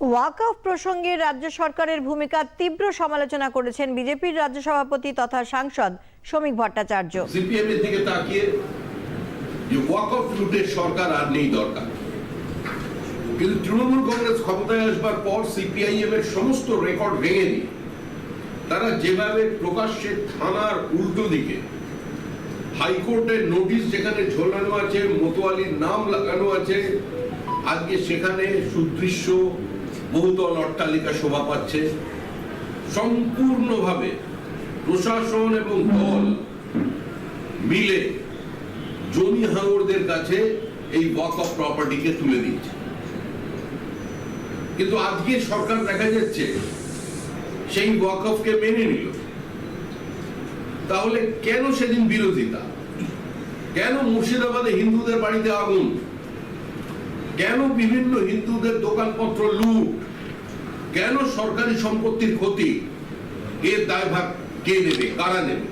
ওয়াকফ প্রসঙ্গে রাজ্য সরকারের ভূমিকা তীব্র সমালোচনা করেছেন বিজেপির রাজ্য সভাপতি তথা সাংসদ শ্রমিক ভট্টাচার্য। সিপিএম এর দিকে তাকিয়ে যে ওয়াক লুটের সরকার আর নেই দরকার। কিন্তু তৃণমূল কংগ্রেস ক্ষমতায় আসবার পর সিপিআইএম এর সমস্ত রেকর্ড ভেঙে দিয়ে তারা যেভাবে প্রকাশ্যে থানার উল্টো দিকে হাইকোর্টের নোটিশ যেখানে ঝোলানো আছে, মোতোয়ালির নাম লাগানো আছে, আজকে সেখানে সুদৃশ্য বহুতল অট্টালিকা শোভা পাচ্ছে। সম্পূর্ণভাবে প্রশাসন এবং দল মিলে জমি হাঙরদের কাছে এই ওয়াক অফ প্রপার্টিকে তুলে দিচ্ছে। কিন্তু আজকে সরকার দেখা যাচ্ছে, সেই ওয়াক অফকে মেনে নিল। তাহলে কেন সেদিন বিরোধিতা? কেন মুর্শিদাবাদে হিন্দুদের বাড়িতে আগুন? কেন বিভিন্ন হিন্দুদের দোকানপত্র লুট? কেন সরকারি সম্পত্তির ক্ষতি? এর দায়ভার কে নেবে? কারা নেবে?